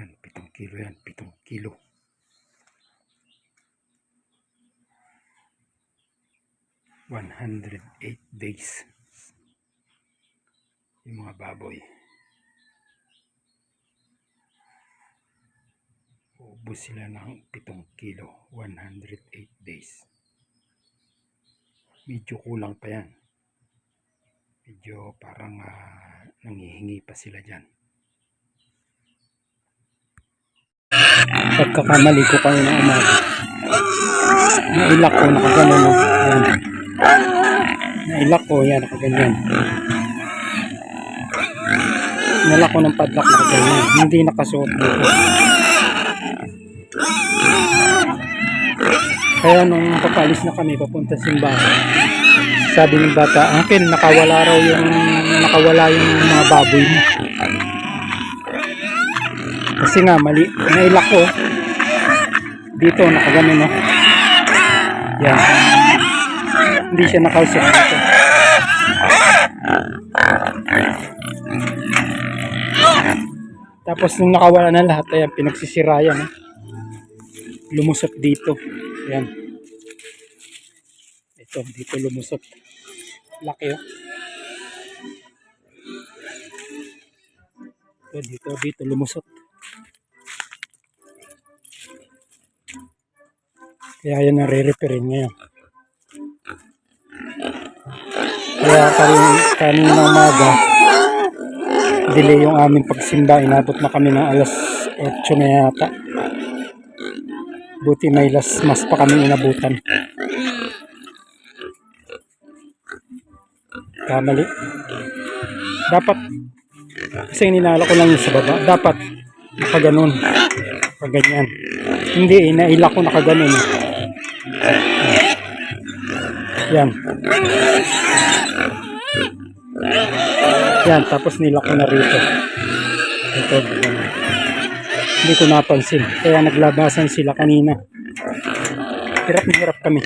Yan, pitong kilo yan, pitong kilo. One hundred eight days. Yung mga baboy. Ubus sila ng pitong kilo. 108 days. Medyo kulang pa yan. Medyo parang ah, nangihingi pa sila dyan. Pagkakamali ko kanina umaga. Nailak ko, nakaganon. No? Yan. Nailak ko, yan, nakaganyan. Nalak ko ng padlock nakaganyan. Hindi nakasuot dito. Kaya nung papalis na kami papunta sa simbahan, sabi ng bata, Uncle, nakawala raw yung nakawala yung mga baboy mo. Kasi nga mali, nailak ko. Dito nakaganon no. Yan. Hindi siya nakausap dito. Tapos nung nakawala na lahat, ayan, pinagsisirayan. No? Lumusot dito. Ayan. Ito, dito lumusot. Laki oh. Ito, dito, dito lumusot. Kaya yan ang re-repairin ngayon. Kaya kanin, kanina umaga, delay yung aming pagsimba. Inabot na kami ng alas 8 na yata. Buti may las mas pa kami inabutan. Kamali. Dapat, kasi ninala ko lang yung sa baba. Dapat, nakaganon. Nakaganyan. Hindi, eh, naila ko nakaganon. eh. Yan. Yan, tapos nila ko na rito. Ito. yan. Hindi ko napansin. Kaya naglabasan sila kanina. Hirap na hirap kami.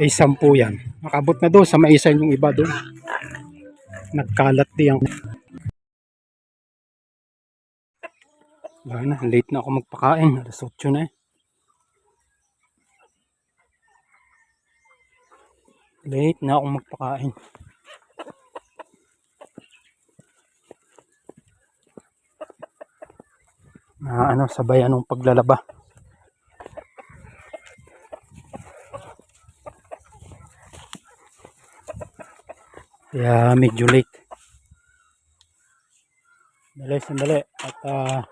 Eh, sampu yan. Nakabot na doon sa maisan yung iba doon. Nagkalat diyan. Wala na, late na ako magpakain. Alas 8 na eh. Late na ako magpakain. Na ano, sabay anong paglalaba. Kaya medyo late. Dali, sandali. At ah,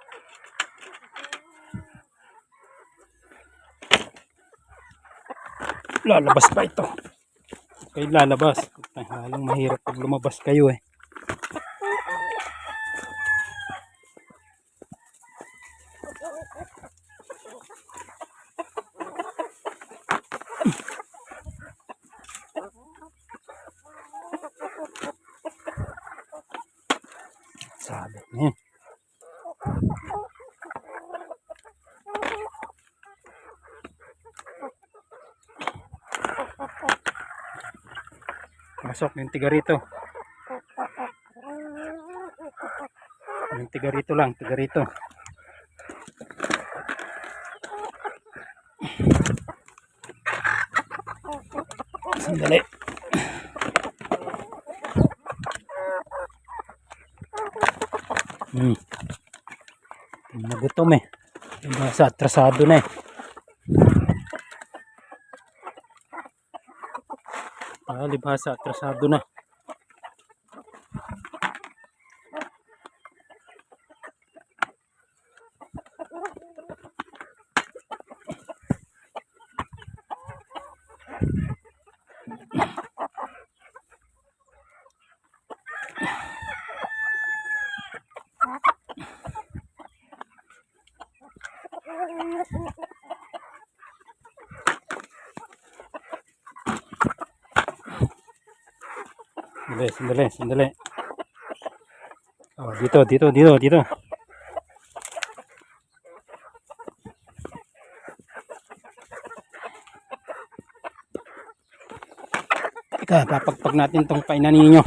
lalabas pa ito. Okay, lalabas. Halang mahirap pag lumabas kayo eh. Sabi niya. Pasok yung tiga rito. Yung tiga rito lang, tiga rito. Sandali. Hmm. Nagutom eh. Nasa atrasado na eh. Ah, libhasa, atrasado na. Sandali, sandali. Oh, dito, dito, dito, dito. Ika, papagpag natin tong kainan ninyo.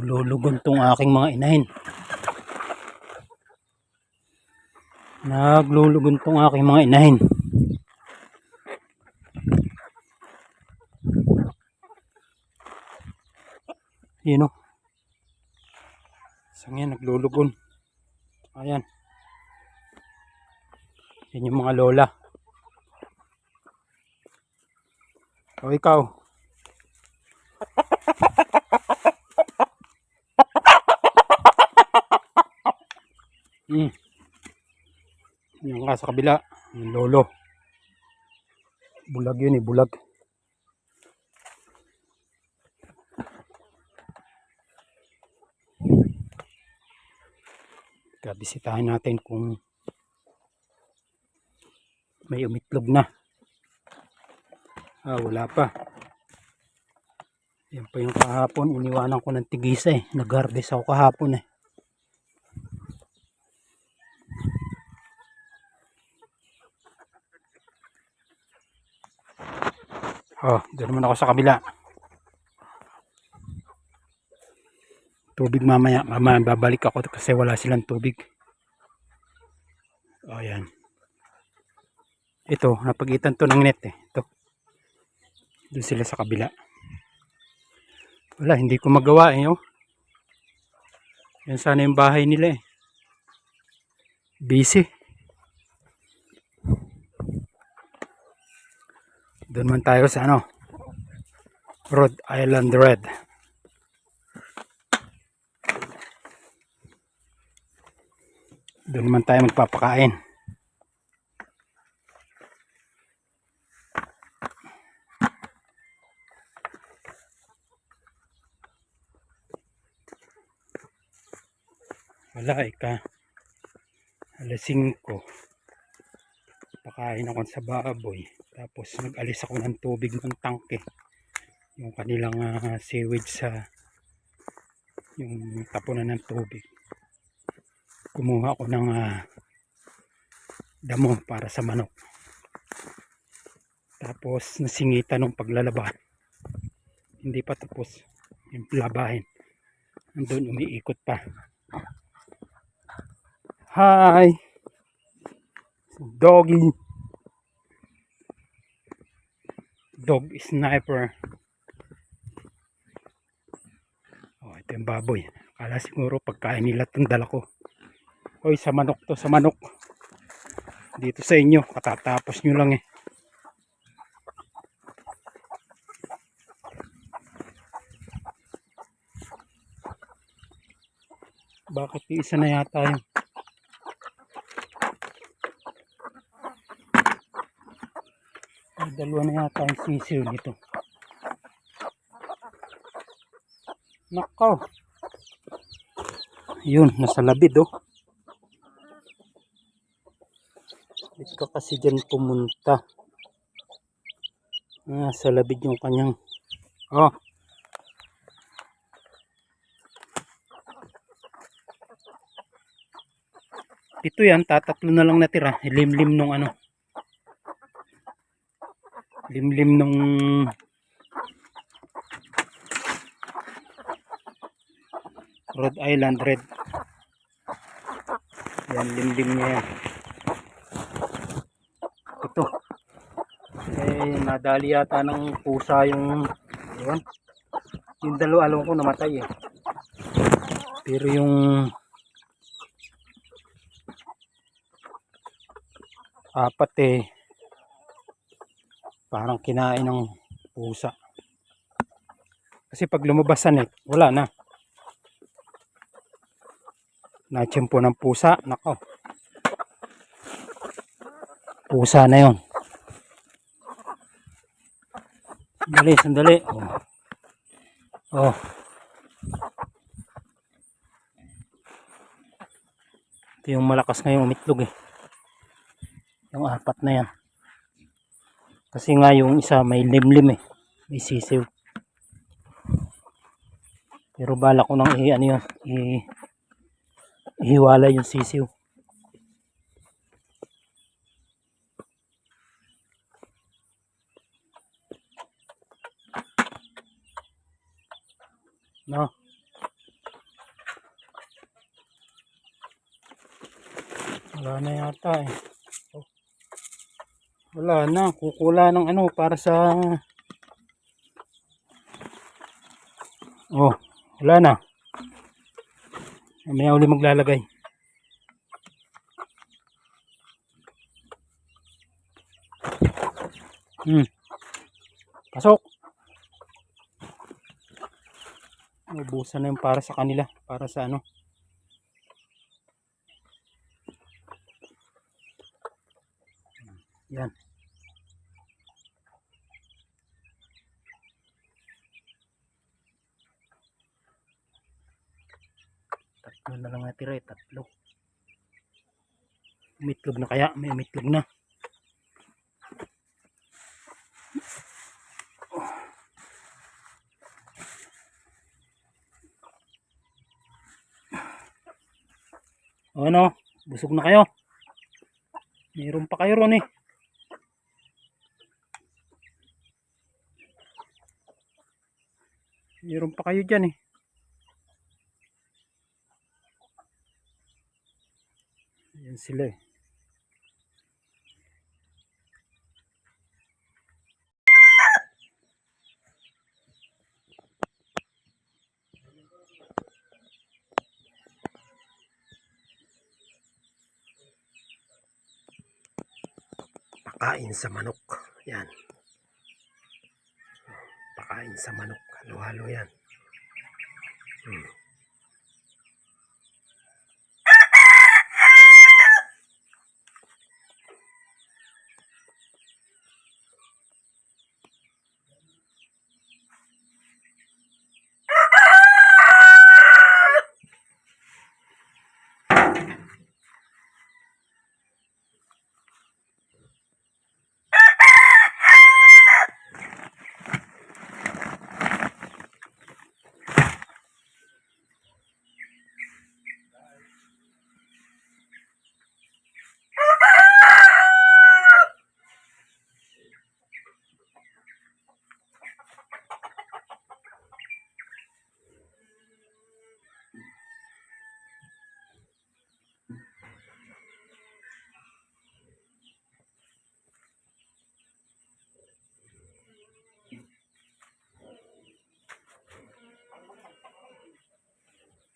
Lulugon tong aking mga inahin. Naglulugon tong aking mga inahin. Yun o. Isang yan, naglulugon. Ayan. Yan yung mga lola. O ikaw. Hmm. Yung ka sa kabila. Yung lolo. Bulag yun eh, bulag. Kabisitahin natin kung may umitlog na. Ah, wala pa. Yan pa yung kahapon. Iniwanan ko ng tigisa eh. Nagardis ako kahapon eh. Oh, doon naman ako sa kabila. Tubig mamaya. Mamaya babalik ako kasi wala silang tubig. Oh, yan. Ito, napagitan to ng net eh. Ito. Doon sila sa kabila. Wala, hindi ko magawa eh. Oh. Yan sana yung bahay nila eh. Busy. Doon man tayo sa ano. Rhode Island Red. Doon naman tayo magpapakain. Wala, ika. Alas 5. Pakain ako sa baboy. Tapos nag-alis ako ng tubig ng tangke. Yung kanilang ah, sewage sa yung tapunan ng tubig. Kumuha ako ng ah, damo para sa manok. Tapos nasingitan ng paglalaba. Hindi pa tapos yung labahin. Andun umiikot pa. Hi! Doggy! Dog sniper. Oh, ito yung baboy. Kala siguro pagkain nila itong dala ko. Hoy, sa manok to, sa manok. Dito sa inyo, katatapos nyo lang eh. Bakit isa na yata yun? Ay, dalawa na yata yung sisiw dito. Nakaw. Yun, nasa labid oh. Bakit ka kasi dyan pumunta? Ah, sa labid yung kanyang... Oh. Ito yan, tatatlo na lang natira. Limlim nung ano. Limlim nung Rhode Island Red. Yan, limlim niya yan. Ito. Eh, nadali yata ng pusa yung, yun. Yung dalawa, alam ko namatay eh. Pero yung apat eh, parang kinain ng pusa. Kasi pag lumabas sa net, wala na. Natsyempo ng pusa. Nako. Pusa na yon. Sandali, sandali. Oh. oh. Ito yung malakas ngayong umitlog eh. Yung apat na yan. Kasi nga yung isa may limlim eh. May sisiw. Pero bala ko nang i-ano yun. I ihiwala yung sisiw. No. Wala na yata eh. Wala na. Kukula ng ano para sa... Oh, wala na. May uli maglalagay. Hmm. Pasok. Ubusan na yung para sa kanila. Para sa ano. Yan. Tatlo na lang natira eh. Tatlo. Umitlog na kaya. May umitlog na. O ano? Busog na kayo. Mayroon pa kayo ron eh. Mayroon pa kayo dyan eh. Ayan sila eh. Pakain sa manok. Yan. Pakain sa manok. Halo-halo yan. Hmm.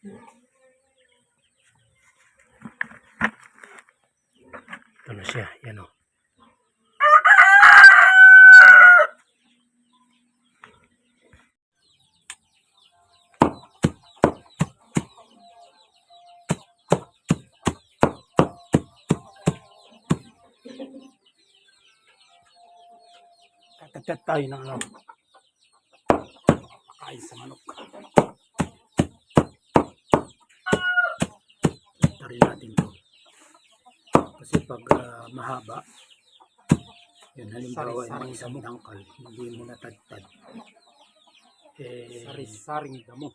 Ito siya. Yan o. Tatatat tayo ng ano. Kain sa manok. Tarin natin to. Kasi pag ah, mahaba, yun halimbawa yung isang tangkal, hindi mo natagtad. Eh, Saris-saring damo.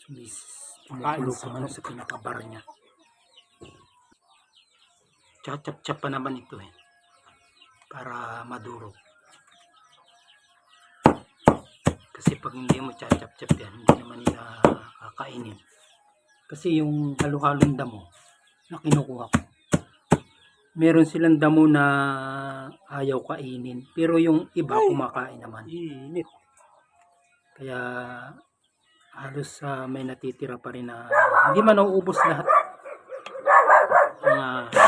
sumis, Kain tumutulo sa sa, sa pinakabar niya. Chachap-chap pa naman ito eh. Para maduro. Kasi pag hindi mo chachap-chap yan, hindi naman nila kakainin. Kasi yung halo-halong damo na kinukuha ko, meron silang damo na ayaw kainin. Pero yung iba kumakain naman. Init. Kaya halos ah, may natitira pa rin na hindi man nauubos lahat. Mga Linis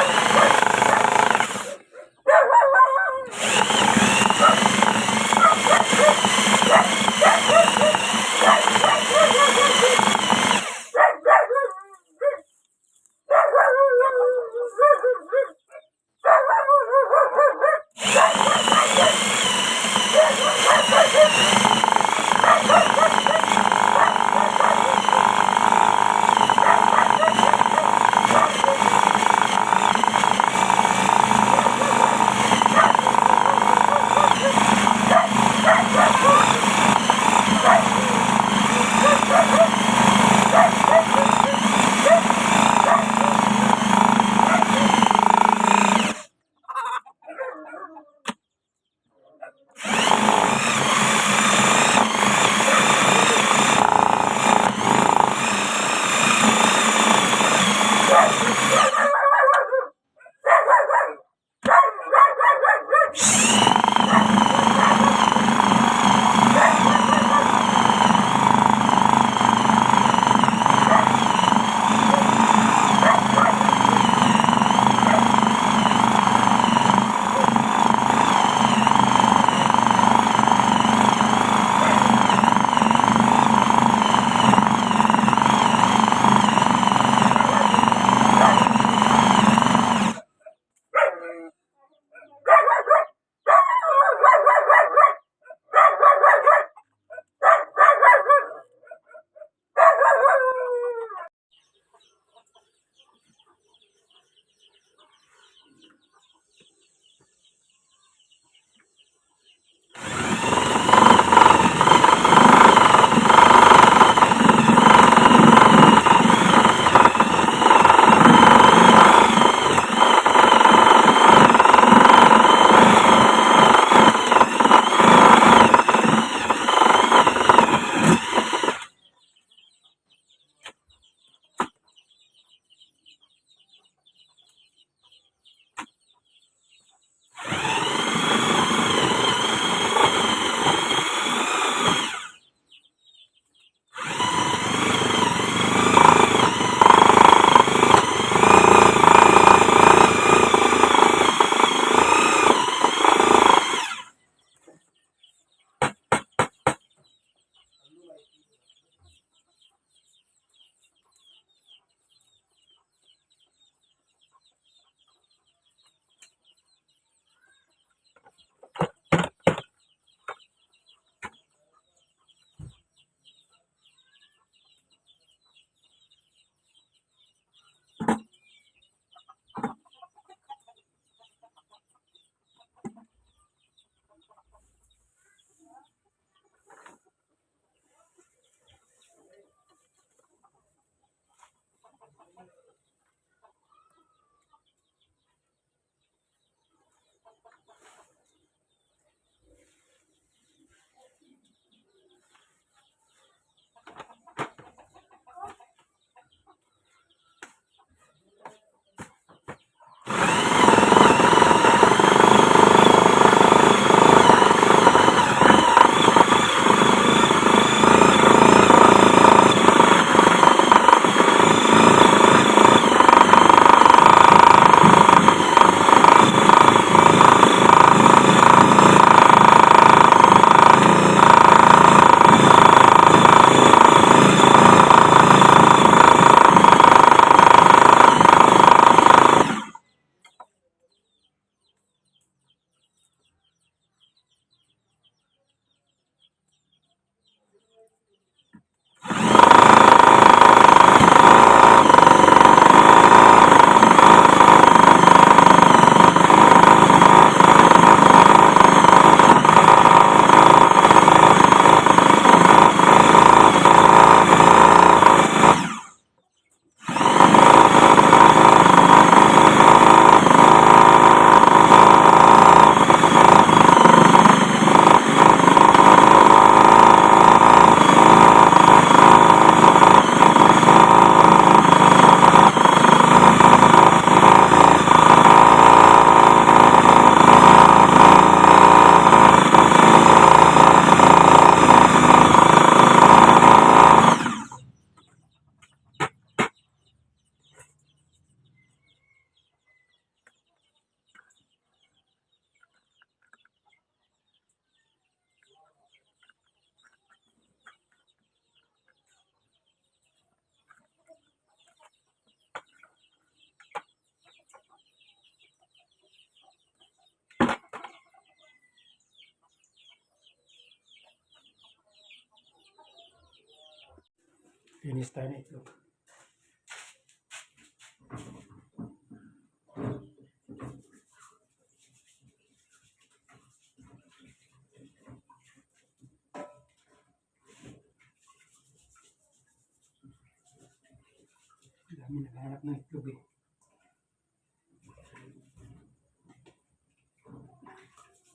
Dami naghahanap ng itlog eh.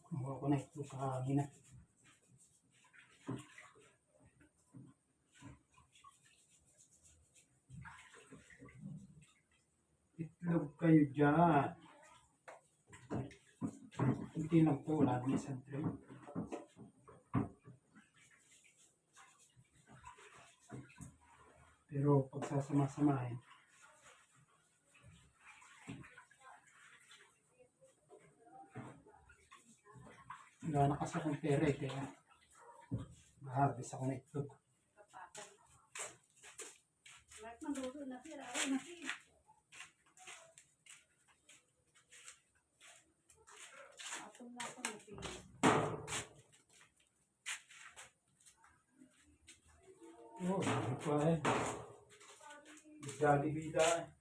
Kumuha ko na itlog kahangin na. Itlog kayo dyan. Hindi lang to, wala din isang tray. Pero pagsasama-samahin, wala na kasi akong pera eh, kaya maharbis ako na itlog. Lahat ng luto na sir, ay na sir. Atong na ako na sir. Oo, oh, pa eh. Jollibee eh.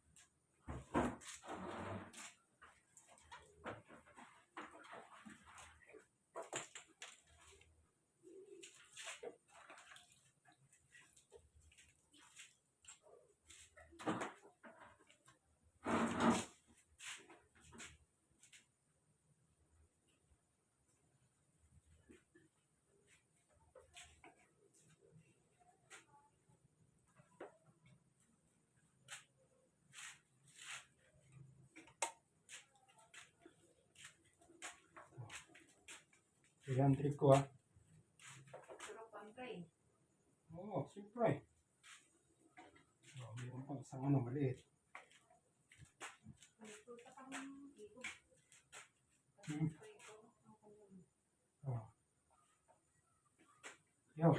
Ayan, trip ko pangkay. Oo, siyempre. Oh, meron pang isang ano, maliit. Hmm. Oh. Yo,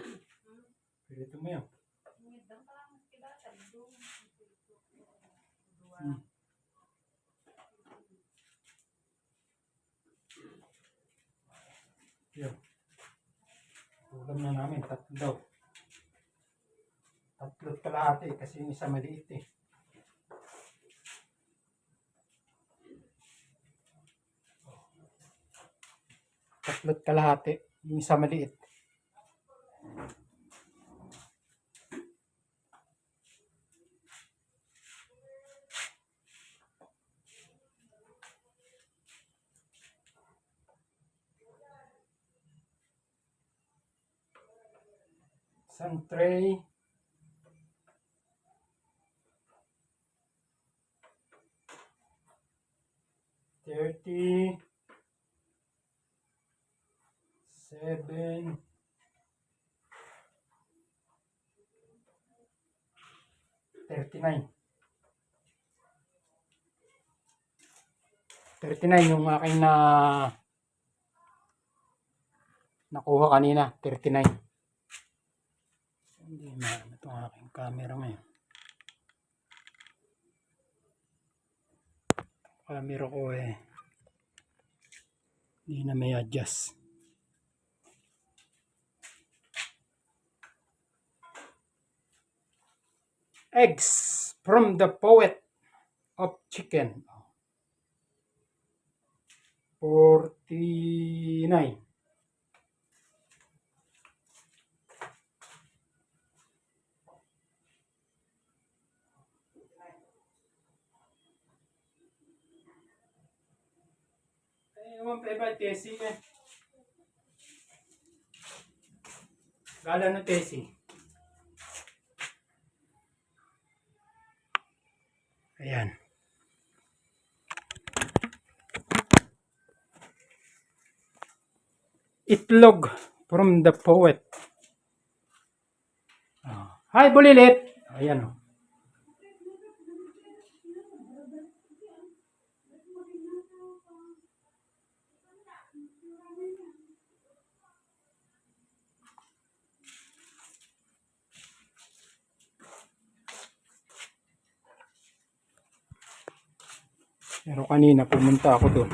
pirito mo yan. Ngidang pa lang kidatan. Doon. Dua. Hmm. Yo. Ulam na namin, tatlo daw. Tatlo't kalahati kasi yung isa maliit eh. Tatlo't kalahati, yung isa maliit. Isang tray. Thirty. Seven. Thirty-nine. Thirty-nine yung aking na nakuha kanina. Thirty-nine. Hindi maano itong aking camera ngayon. Camera ko eh. Hindi na may adjust. Eggs from the poet of chicken. 49. By Tessie eh. Gala ng Tessie. Ayan. Itlog from the poet. Ah. Hi, Bulilit! Ayan oh. Pero kanina pumunta ako doon.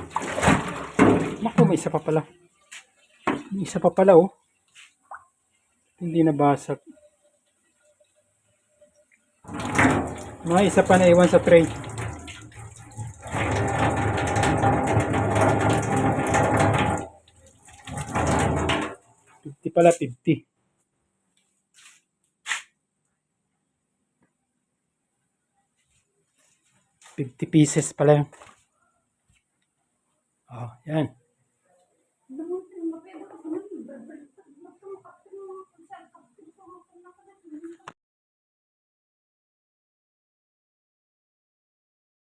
Naku, may isa pa pala. May isa pa pala oh. Hindi nabasag. Mga isa pa na iwan sa tray. Pala, fifty. Fifty pieces pala yun. Oh, yan.